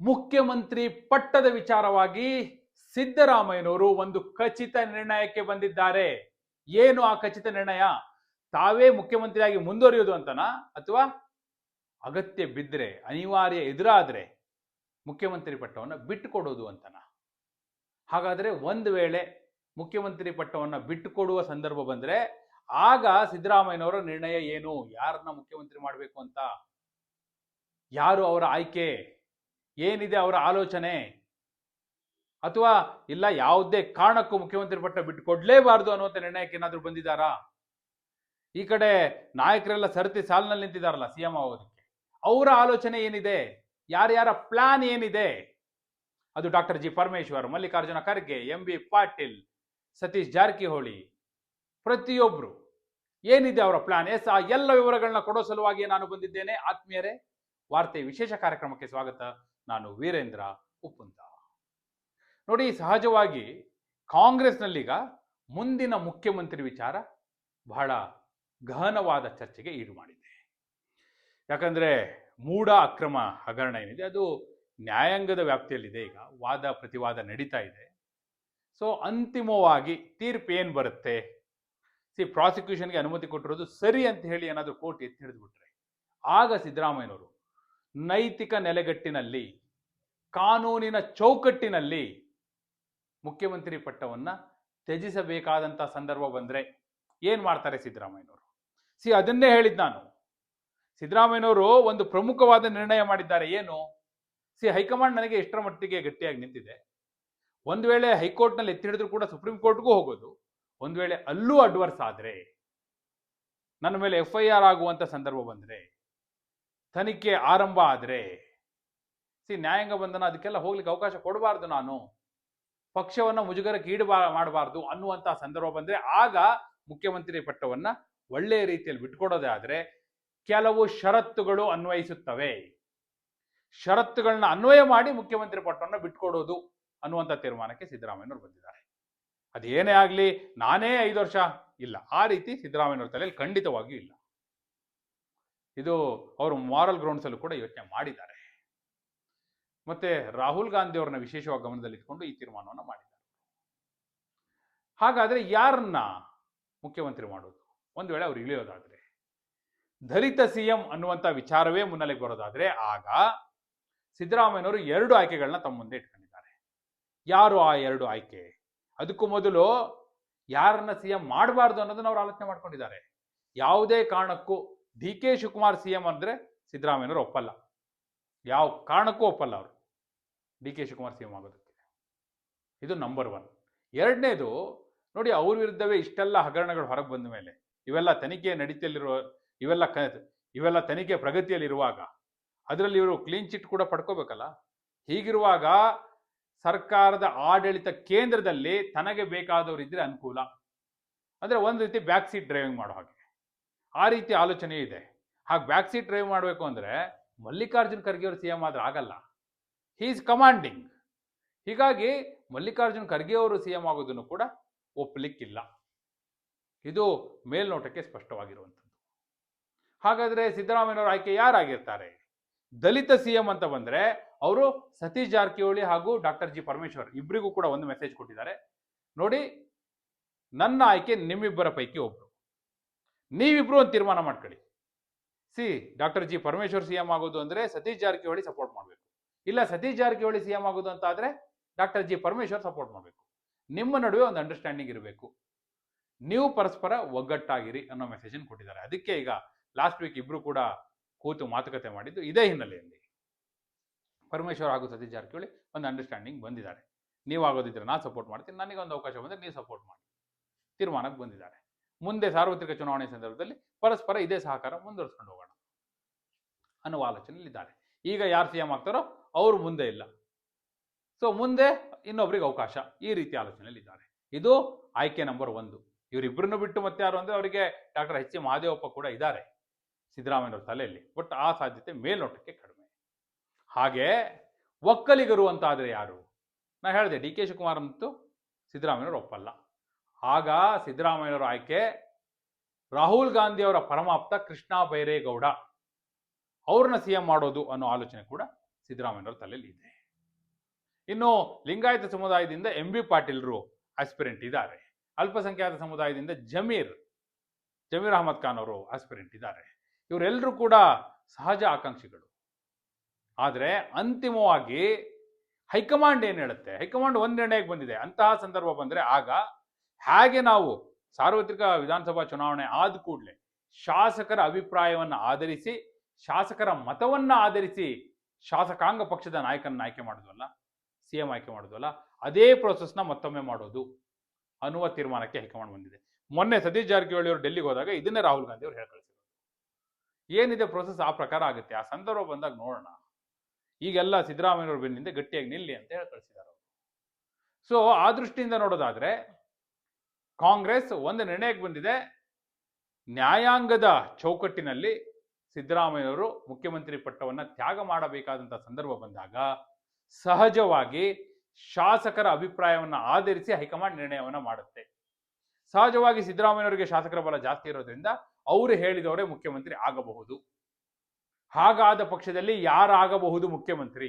ಮುಖ್ಯಮಂತ್ರಿ ಪಟ್ಟದ ವಿಚಾರವಾಗಿ ಸಿದ್ದರಾಮಯ್ಯನವರು ಒಂದು ಖಚಿತ ನಿರ್ಣಯಕ್ಕೆ ಬಂದಿದ್ದಾರೆ. ಏನು ಆ ಖಚಿತ ನಿರ್ಣಯ? ತಾವೇ ಮುಖ್ಯಮಂತ್ರಿಯಾಗಿ ಮುಂದುವರಿಯೋದು ಅಂತನಾ? ಅಥವಾ ಅಗತ್ಯ ಬಿದ್ದರೆ ಅನಿವಾರ್ಯ ಎದುರಾದರೆ ಮುಖ್ಯಮಂತ್ರಿ ಪಟ್ಟವನ್ನು ಬಿಟ್ಟುಕೊಡೋದು ಅಂತನಾ? ಹಾಗಾದರೆ ಒಂದು ವೇಳೆ ಮುಖ್ಯಮಂತ್ರಿ ಪಟ್ಟವನ್ನು ಬಿಟ್ಟುಕೊಡುವ ಸಂದರ್ಭ ಬಂದರೆ ಆಗ ಸಿದ್ದರಾಮಯ್ಯನವರ ನಿರ್ಣಯ ಏನು? ಯಾರನ್ನ ಮುಖ್ಯಮಂತ್ರಿ ಮಾಡಬೇಕು ಅಂತ? ಯಾರು ಅವರ ಆಯ್ಕೆ? ಏನಿದೆ ಅವರ ಆಲೋಚನೆ? ಅಥವಾ ಇಲ್ಲ ಯಾವುದೇ ಕಾರಣಕ್ಕೂ ಮುಖ್ಯಮಂತ್ರಿ ಪಟ್ಟ ಬಿಟ್ಟು ಕೊಡ್ಲೇಬಾರ್ದು ಅನ್ನುವಂಥ ನಿರ್ಣಯಕ್ಕೆ ಏನಾದರೂ ಬಂದಿದ್ದಾರಾ? ಈ ಕಡೆ ನಾಯಕರೆಲ್ಲ ಸರತಿ ಸಾಲಿನಲ್ಲಿ ನಿಂತಿದ್ದಾರಲ್ಲ ಸಿ ಎಂ ಆಗೋದಕ್ಕೆ. ಅವರ ಆಲೋಚನೆ ಏನಿದೆ? ಯಾರ್ಯಾರ ಪ್ಲಾನ್ ಏನಿದೆ? ಅದು doctor G Parameshwar, Mallikarjun Kharge, M B Patil, Satish Jarkiholi, ಪ್ರತಿಯೊಬ್ರು. ಏನಿದೆ ಅವರ ಪ್ಲಾನ್? ಎಸ್, ಆ ಎಲ್ಲ ವಿವರಗಳನ್ನ ಕೊಡೋ ಸಲುವಾಗಿ ನಾನು ಬಂದಿದ್ದೇನೆ. ಆತ್ಮೀಯರೇ, ವಾರ್ತೆ ವಿಶೇಷ ಕಾರ್ಯಕ್ರಮಕ್ಕೆ ಸ್ವಾಗತ. ನಾನು ವೀರೇಂದ್ರ ಉಪ್ಪುಂತ ನೋಡಿ, ಸಹಜವಾಗಿ ಕಾಂಗ್ರೆಸ್ನಲ್ಲೀಗ ಮುಂದಿನ ಮುಖ್ಯಮಂತ್ರಿ ವಿಚಾರ ಬಹಳ ಗಹನವಾದ ಚರ್ಚೆಗೆ ಈಡು ಮಾಡಿದೆ. ಯಾಕಂದರೆ ಮೂಢ ಅಕ್ರಮ ಹಗರಣ ಏನಿದೆ, ಅದು ನ್ಯಾಯಾಂಗದ ವ್ಯಾಪ್ತಿಯಲ್ಲಿದೆ ಈಗ, ವಾದ ಪ್ರತಿವಾದ ನಡೀತಾ ಇದೆ. ಸೊ, ಅಂತಿಮವಾಗಿ ತೀರ್ಪು ಏನು ಬರುತ್ತೆ? ಸಿ, ಪ್ರಾಸಿಕ್ಯೂಷನ್ಗೆ ಅನುಮತಿ ಕೊಟ್ಟಿರೋದು ಸರಿ ಅಂತ ಹೇಳಿ ಏನಾದರೂ ಕೋರ್ಟ್ ಎತ್ತಿ ಹಿಡಿದ್ಬಿಟ್ರೆ, ಆಗ ಸಿದ್ದರಾಮಯ್ಯನವರು ನೈತಿಕ ನೆಲೆಗಟ್ಟಿನಲ್ಲಿ, ಕಾನೂನಿನ ಚೌಕಟ್ಟಿನಲ್ಲಿ ಮುಖ್ಯಮಂತ್ರಿ ಪಟ್ಟವನ್ನು ತ್ಯಜಿಸಬೇಕಾದಂಥ ಸಂದರ್ಭ ಬಂದರೆ ಏನು ಮಾಡ್ತಾರೆ ಸಿದ್ದರಾಮಯ್ಯನವರು? ಸಿ, ಅದನ್ನೇ ಹೇಳಿದ್ ನಾನು. ಸಿದ್ದರಾಮಯ್ಯನವರು ಒಂದು ಪ್ರಮುಖವಾದ ನಿರ್ಣಯ ಮಾಡಿದ್ದಾರೆ. ಏನು? ಸಿ, ಹೈಕಮಾಂಡ್ ನನಗೆ ಎಷ್ಟರ ಮಟ್ಟಿಗೆ ಗಟ್ಟಿಯಾಗಿ ನಿಂತಿದೆ. ಒಂದು ವೇಳೆ ಹೈಕೋರ್ಟ್ನಲ್ಲಿ ಎತ್ತಿ ಹಿಡಿದ್ರು ಕೂಡ ಸುಪ್ರೀಂ ಕೋರ್ಟ್ಗೂ ಹೋಗೋದು. ಒಂದು ವೇಳೆ ಅಲ್ಲೂ ಅಡ್ವರ್ಸ್ ಆದರೆ, ನನ್ನ ಮೇಲೆ ಎಫ್ ಐ ಆರ್ ಆಗುವಂಥ ಸಂದರ್ಭ ಬಂದ್ರೆ ತನಿಖೆ ಆರಂಭ ಆದ್ರೆ, ಸಿ ನ್ಯಾಯಾಂಗ ಬಂಧನ ಅದಕ್ಕೆಲ್ಲ ಹೋಗ್ಲಿಕ್ಕೆ ಅವಕಾಶ ಕೊಡಬಾರ್ದು ನಾನು. ಪಕ್ಷವನ್ನ ಮುಜುಗರಕ್ಕೆ ಈಡುಬಾ ಮಾಡಬಾರ್ದು ಅನ್ನುವಂತಹ ಸಂದರ್ಭ ಬಂದ್ರೆ ಆಗ ಮುಖ್ಯಮಂತ್ರಿ ಪಟ್ಟವನ್ನ ಒಳ್ಳೆಯ ರೀತಿಯಲ್ಲಿ ಬಿಟ್ಕೊಡೋದೇ ಆದ್ರೆ ಕೆಲವು ಷರತ್ತುಗಳು ಅನ್ವಯಿಸುತ್ತವೆ. ಷರತ್ತುಗಳನ್ನ ಅನ್ವಯ ಮಾಡಿ ಮುಖ್ಯಮಂತ್ರಿ ಪಟ್ಟವನ್ನು ಬಿಟ್ಕೊಡೋದು ಅನ್ನುವಂಥ ತೀರ್ಮಾನಕ್ಕೆ ಸಿದ್ದರಾಮಯ್ಯನವರು ಬಂದಿದ್ದಾರೆ. ಅದೇನೇ ಆಗಲಿ, ನಾನೇ ಐದು ವರ್ಷ ಇಲ್ಲ. ಆ ರೀತಿ ಸಿದ್ದರಾಮಯ್ಯನವ್ರ ತಲೆಯಲ್ಲಿ ಖಂಡಿತವಾಗಿಯೂ ಇಲ್ಲ. ಇದು ಅವರು ಮಾರಲ್ ಗ್ರೌಂಡ್ಸಲ್ಲೂ ಕೂಡ ಯೋಚನೆ ಮಾಡಿದ್ದಾರೆ. ಮತ್ತೆ ರಾಹುಲ್ ಗಾಂಧಿ ಅವರನ್ನ ವಿಶೇಷವಾಗಿ ಗಮನದಲ್ಲಿಟ್ಕೊಂಡು ಈ ತೀರ್ಮಾನವನ್ನು ಮಾಡಿದ್ದಾರೆ. ಹಾಗಾದ್ರೆ ಯಾರನ್ನ ಮುಖ್ಯಮಂತ್ರಿ ಮಾಡೋದು? ಒಂದು ವೇಳೆ ಅವ್ರು ಇಳಿಯೋದಾದ್ರೆ? ದಲಿತ ಸಿಎಂ ಅನ್ನುವಂಥ ವಿಚಾರವೇ ಮುನ್ನೆಲೆಗೆ ಬರೋದಾದ್ರೆ ಆಗ ಸಿದ್ದರಾಮಯ್ಯನವರು ಎರಡು ಆಯ್ಕೆಗಳನ್ನ ತಮ್ಮ ಮುಂದೆ ಇಟ್ಕೊಂಡಿದ್ದಾರೆ. ಯಾರು ಆ ಎರಡು ಆಯ್ಕೆ? ಅದಕ್ಕೂ ಮೊದಲು ಯಾರನ್ನ ಸಿಎಂ ಮಾಡಬಾರ್ದು ಅನ್ನೋದನ್ನ ಅವ್ರು ಆಲೋಚನೆ ಮಾಡ್ಕೊಂಡಿದ್ದಾರೆ. ಯಾವುದೇ ಕಾರಣಕ್ಕೂ D K Shivakumar C M ಅಂದರೆ ಸಿದ್ದರಾಮಯ್ಯನವರು ಒಪ್ಪಲ್ಲ. ಯಾವ ಕಾರಣಕ್ಕೂ ಒಪ್ಪಲ್ಲ ಅವರು. ಡಿ ಕೆ ಶಿವಕುಮಾರ್ ಸಿಎಂ ಆಗೋದಕ್ಕೆ. ಇದು ನಂಬರ್ ಒನ್ ಎರಡನೇದು, ನೋಡಿ ಅವ್ರ ವಿರುದ್ಧವೇ ಇಷ್ಟೆಲ್ಲ ಹಗರಣಗಳು ಹೊರಗೆ ಬಂದ ಮೇಲೆ, ಇವೆಲ್ಲ ತನಿಖೆ ನಡೀತಿಯಲ್ಲಿರುವ, ಇವೆಲ್ಲ ಕ, ಇವೆಲ್ಲ ತನಿಖೆ ಪ್ರಗತಿಯಲ್ಲಿರುವಾಗ, ಅದರಲ್ಲಿ ಇವರು ಕ್ಲೀನ್ ಚಿಟ್ ಕೂಡ ಪಡ್ಕೋಬೇಕಲ್ಲ. ಹೀಗಿರುವಾಗ ಸರ್ಕಾರದ ಆಡಳಿತ ಕೇಂದ್ರದಲ್ಲಿ ತನಗೆ ಬೇಕಾದವರು ಇದ್ರೆ ಅನುಕೂಲ. ಅಂದ್ರೆ ಒಂದು ರೀತಿ ಬ್ಯಾಕ್ ಸೀಟ್ ಡ್ರೈವಿಂಗ್ ಮಾಡೋ ಹಾಗೆ. ಆ ರೀತಿ ಆಲೋಚನೆ ಇದೆ. ಹಾಗೆ ಬ್ಯಾಕ್ ಸೀಟ್ ಡ್ರೈವ್ ಮಾಡಬೇಕು ಅಂದರೆ ಮಲ್ಲಿಕಾರ್ಜುನ್ ಖರ್ಗೆ ಅವರು ಸಿ ಎಂ ಆದರೆ ಆಗಲ್ಲ. ಈಸ್ ಕಮಾಂಡಿಂಗ್ ಹೀಗಾಗಿ ಮಲ್ಲಿಕಾರ್ಜುನ್ ಖರ್ಗೆ ಅವರು ಸಿ ಎಂ ಆಗೋದನ್ನು ಕೂಡ ಒಪ್ಪಲಿಕ್ಕಿಲ್ಲ. ಇದು ಮೇಲ್ನೋಟಕ್ಕೆ ಸ್ಪಷ್ಟವಾಗಿರುವಂಥದ್ದು. ಹಾಗಾದರೆ ಸಿದ್ದರಾಮಯ್ಯನವರ ಆಯ್ಕೆ ಯಾರಾಗಿರ್ತಾರೆ? ದಲಿತ ಸಿ ಎಂ ಅಂತ ಬಂದರೆ ಅವರು ಸತೀಶ್ ಜಾರಕಿಹೊಳಿ ಹಾಗೂ ಡಾಕ್ಟರ್ ಜಿ ಪರಮೇಶ್ವರ್ ಇಬ್ಬರಿಗೂ ಕೂಡ ಒಂದು ಮೆಸೇಜ್ ಕೊಟ್ಟಿದ್ದಾರೆ. ನೋಡಿ, ನನ್ನ ಆಯ್ಕೆ ನಿಮ್ಮಿಬ್ಬರ ಪೈಕಿ ಒಬ್ರು. ನೀವಿಬ್ರು ಒಂದು ತೀರ್ಮಾನ ಮಾಡ್ಕೊಳ್ಳಿ. C, doctor G Parameshwar C M ಆಗೋದು ಅಂದ್ರೆ ಸತೀಶ್ ಜಾರಕಿಹೊಳಿ ಸಪೋರ್ಟ್ ಮಾಡಬೇಕು. ಇಲ್ಲ ಸತೀಶ್ ಜಾರಕಿಹೊಳಿ ಸಿಎಂ ಆಗೋದು ಅಂತ ಆದ್ರೆ ಡಾಕ್ಟರ್ ಜಿ ಪರಮೇಶ್ವರ್ ಸಪೋರ್ಟ್ ಮಾಡಬೇಕು. ನಿಮ್ಮ ನಡುವೆ ಒಂದು ಅಂಡರ್ಸ್ಟ್ಯಾಂಡಿಂಗ್ ಇರಬೇಕು. ನೀವು ಪರಸ್ಪರ ಒಗ್ಗಟ್ಟಾಗಿರಿ ಅನ್ನೋ ಮೆಸೇಜ್ ಕೊಟ್ಟಿದ್ದಾರೆ. ಅದಕ್ಕೆ ಈಗ ಲಾಸ್ಟ್ ವೀಕ್ ಇಬ್ರು ಕೂಡ ಕೂತು ಮಾತುಕತೆ ಮಾಡಿದ್ದು ಇದೇ ಹಿನ್ನೆಲೆಯಲ್ಲಿ. ಪರಮೇಶ್ವರ್ ಹಾಗೂ ಸತೀಶ್ ಜಾರಕಿಹೊಳಿ ಒಂದು ಅಂಡರ್ಸ್ಟ್ಯಾಂಡಿಂಗ್ ಬಂದಿದ್ದಾರೆ. ನೀವು ಆಗೋದಿದ್ರೆ ನಾನು ಸಪೋರ್ಟ್ ಮಾಡ್ತೀನಿ. ನನಗೆ ಒಂದು ಅವಕಾಶ ಬಂದರೆ ನೀವು ಸಪೋರ್ಟ್ ಮಾಡಿ. ತೀರ್ಮಾನಕ್ಕೆ ಬಂದಿದ್ದಾರೆ. ಮುಂದೆ ಸಾರ್ವತ್ರಿಕ ಚುನಾವಣೆ ಸಂದರ್ಭದಲ್ಲಿ ಪರಸ್ಪರ ಇದೇ ಸಹಕಾರ ಮುಂದುವರಿಸ್ಕೊಂಡು ಹೋಗೋಣ ಅನ್ನುವ ಆಲೋಚನೆಯಲ್ಲಿದ್ದಾರೆ. ಈಗ ಯಾರು ಸಿ ಎಂ ಆಗ್ತಾರೋ ಅವರು ಮುಂದೆ ಇಲ್ಲ. ಸೊ ಮುಂದೆ ಇನ್ನೊಬ್ರಿಗೆ ಅವಕಾಶ ಈ ರೀತಿ ಆಲೋಚನೆಯಲ್ಲಿದ್ದಾರೆ. ಇದು ಆಯ್ಕೆ ನಂಬರ್ ಒಂದು. ಇವರಿಬ್ಬರನ್ನು ಬಿಟ್ಟು ಮತ್ತೆ ಯಾರು ಅಂದ್ರೆ ಅವರಿಗೆ ಡಾಕ್ಟರ್ ಎಚ್ ಸಿ ಮಹಾದೇವಪ್ಪ ಕೂಡ ಇದ್ದಾರೆ ಸಿದ್ದರಾಮಯ್ಯವ್ರ ತಲೆಯಲ್ಲಿ. ಬಟ್ ಆ ಸಾಧ್ಯತೆ ಮೇಲ್ನೋಟಕ್ಕೆ ಕಡಿಮೆ. ಹಾಗೆ ಒಕ್ಕಲಿಗರು ಅಂತ ಆದರೆ ಯಾರು? ನಾ ಹೇಳಿದೆ ಡಿ ಕೆ ಶಿವಕುಮಾರ್ ಮತ್ತು ಸಿದ್ದರಾಮಯ್ಯವ್ರು ಒಪ್ಪಲ್ಲ. ಆಗ ಸಿದ್ದರಾಮಯ್ಯನವರ ಆಯ್ಕೆ, ರಾಹುಲ್ ಗಾಂಧಿ ಅವರ ಪರಮಾಪ್ತ ಕೃಷ್ಣ ಬೈರೇಗೌಡ. ಅವ್ರನ್ನ ಸಿ ಎಂ ಮಾಡೋದು ಅನ್ನೋ ಆಲೋಚನೆ ಕೂಡ ಸಿದ್ದರಾಮಯ್ಯನವರ ತಲೆಯಲ್ಲಿ ಇದೆ. ಇನ್ನು ಲಿಂಗಾಯತ ಸಮುದಾಯದಿಂದ ಎಂ ಬಿ ಪಾಟೀಲ್ರು ಆಸ್ಪಿರೆಂಟ್ ಇದ್ದಾರೆ. ಅಲ್ಪಸಂಖ್ಯಾತ ಸಮುದಾಯದಿಂದ ಜಮೀರ್ ಜಮೀರ್ ಅಹಮದ್ ಖಾನ್ ಅವರು ಆಸ್ಪಿರೆಂಟ್ ಇದ್ದಾರೆ. ಇವರೆಲ್ಲರೂ ಕೂಡ ಸಹಜ ಆಕಾಂಕ್ಷಿಗಳು. ಆದರೆ ಅಂತಿಮವಾಗಿ ಹೈಕಮಾಂಡ್ ಏನು ಹೇಳುತ್ತೆ? ಹೈಕಮಾಂಡ್ ಒಂದು ನಿರ್ಣಯಕ್ಕೆ ಬಂದಿದೆ. ಅಂತಹ ಸಂದರ್ಭ ಬಂದರೆ ಆಗ ಹೇಗೆ ನಾವು ಸಾರ್ವತ್ರಿಕ ವಿಧಾನಸಭಾ ಚುನಾವಣೆ ಆದ ಕೂಡಲೇ ಶಾಸಕರ ಅಭಿಪ್ರಾಯವನ್ನು ಆಧರಿಸಿ, ಶಾಸಕರ ಮತವನ್ನ ಆಧರಿಸಿ ಶಾಸಕಾಂಗ ಪಕ್ಷದ ನಾಯಕನ ಆಯ್ಕೆ ಮಾಡೋದಲ್ಲ ಸಿ ಎಂ ಆಯ್ಕೆ ಮಾಡೋದಲ್ಲ ಅದೇ ಪ್ರೋಸೆಸ್ನ ಮತ್ತೊಮ್ಮೆ ಮಾಡೋದು ಅನ್ನುವ ತೀರ್ಮಾನಕ್ಕೆ ಹೈಕಮಾಂಡ್ ಬಂದಿದೆ. ಮೊನ್ನೆ ಸತೀಶ್ ಜಾರಕಿಹೊಳಿ ಅವರು ಡೆಲ್ಲಿಗೆ ಹೋದಾಗ ಇದನ್ನೇ ರಾಹುಲ್ ಗಾಂಧಿ ಅವರು ಹೇಳಿ ಕಳಿಸಿದ್ರು ಏನಿದೆ ಪ್ರೋಸೆಸ್ ಆ ಪ್ರಕಾರ ಆಗುತ್ತೆ? ಆ ಸಂದರ್ಭ ಬಂದಾಗ ನೋಡೋಣ. ಈಗೆಲ್ಲ ಸಿದ್ದರಾಮಯ್ಯವ್ರ ಬೆನ್ನಿಂದ ಗಟ್ಟಿಯಾಗಿ ನಿಲ್ಲಿ ಅಂತ ಹೇಳಿ ಅವರು. ಸೊ ಆ ದೃಷ್ಟಿಯಿಂದ ನೋಡೋದಾದ್ರೆ ಕಾಂಗ್ರೆಸ್ ಒಂದು ನಿರ್ಣಯಕ್ಕೆ ಬಂದಿದೆ. ನ್ಯಾಯಾಂಗದ ಚೌಕಟ್ಟಿನಲ್ಲಿ ಸಿದ್ದರಾಮಯ್ಯವರು ಮುಖ್ಯಮಂತ್ರಿ ಪಟ್ಟವನ್ನು ತ್ಯಾಗ ಮಾಡಬೇಕಾದಂಥ ಸಂದರ್ಭ ಬಂದಾಗ ಸಹಜವಾಗಿ ಶಾಸಕರ ಅಭಿಪ್ರಾಯವನ್ನು ಆಧರಿಸಿ ಹೈಕಮಾಂಡ್ ನಿರ್ಣಯವನ್ನು ಮಾಡುತ್ತೆ. ಸಹಜವಾಗಿ ಸಿದ್ದರಾಮಯ್ಯವರಿಗೆ ಶಾಸಕರ ಬಲ ಜಾಸ್ತಿ ಇರೋದ್ರಿಂದ ಅವರು ಹೇಳಿದವರೇ ಮುಖ್ಯಮಂತ್ರಿ ಆಗಬಹುದು. ಹಾಗಾದ ಪಕ್ಷದಲ್ಲಿ ಯಾರಾಗಬಹುದು ಮುಖ್ಯಮಂತ್ರಿ?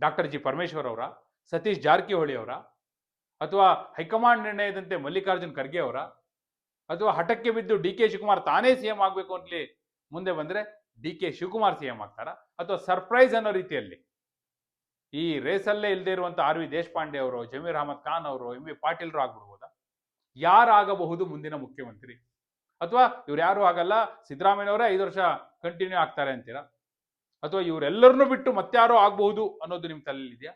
ಡಾಕ್ಟರ್ ಜಿ ಪರಮೇಶ್ವರ್ ಅವರ, ಸತೀಶ್ ಜಾರಕಿಹೊಳಿ ಅವರ ಅಥವಾ ಹೈಕಮಾಂಡ್ ನಿರ್ಣಯದಂತೆ ಮಲ್ಲಿಕಾರ್ಜುನ್ ಖರ್ಗೆ ಅವರ? ಅಥವಾ ಹಠಕ್ಕೆ ಬಿದ್ದು ಡಿ ಕೆ ಶಿವಕುಮಾರ್ ತಾನೇ ಸಿಎಂ ಆಗಬೇಕು ಅಂತಲಿ ಮುಂದೆ ಬಂದ್ರೆ ಡಿ ಕೆ ಶಿವಕುಮಾರ್ ಸಿಎಂ ಆಗ್ತಾರ? ಅಥವಾ ಸರ್ಪ್ರೈಸ್ ಅನ್ನೋ ರೀತಿಯಲ್ಲಿ? ಈ ರೇಸಲ್ಲೇ ಇಲ್ಲದೆ ಇರುವಂಥ ಆರ್ ವಿ ದೇಶಪಾಂಡೆ ಅವರು, ಜಮೀರ್ ಅಹಮದ್ ಖಾನ್ ಅವರು, ಎಂ ವಿ ಪಾಟೀಲ್ರು ಆಗ್ಬಿಡ್ಬೋದಾ? ಯಾರಾಗಬಹುದು ಮುಂದಿನ ಮುಖ್ಯಮಂತ್ರಿ? ಅಥವಾ ಇವ್ರು ಯಾರು ಆಗಲ್ಲ, ಸಿದ್ದರಾಮಯ್ಯನವರೇ ಐದು ವರ್ಷ ಕಂಟಿನ್ಯೂ ಆಗ್ತಾರೆ ಅಂತೀರಾ? ಅಥವಾ ಇವರೆಲ್ಲರನ್ನೂ ಬಿಟ್ಟು ಮತ್ತಾರೋ ಆಗಬಹುದು ಅನ್ನೋದು ನಿಮ್ಮ ತಲೆಯಲ್ಲಿದೆಯಾ?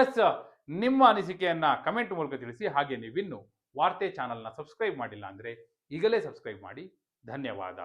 ಎಸ್ ನಿಮ್ಮ ಅನಿಸಿಕೆಯನ್ನ ಕಮೆಂಟ್ ಮೂಲಕ ತಿಳಿಸಿ, ಹಾಗೆ ನೀವಿನ್ನು ವಾರ್ತೆ ಚಾನಲ್ನ ಸಬ್ಸ್ಕ್ರೈಬ್ ಮಾಡಿಲ್ಲ ಅಂದ್ರೆ ಈಗಲೇ ಸಬ್ಸ್ಕ್ರೈಬ್ ಮಾಡಿ. ಧನ್ಯವಾದ.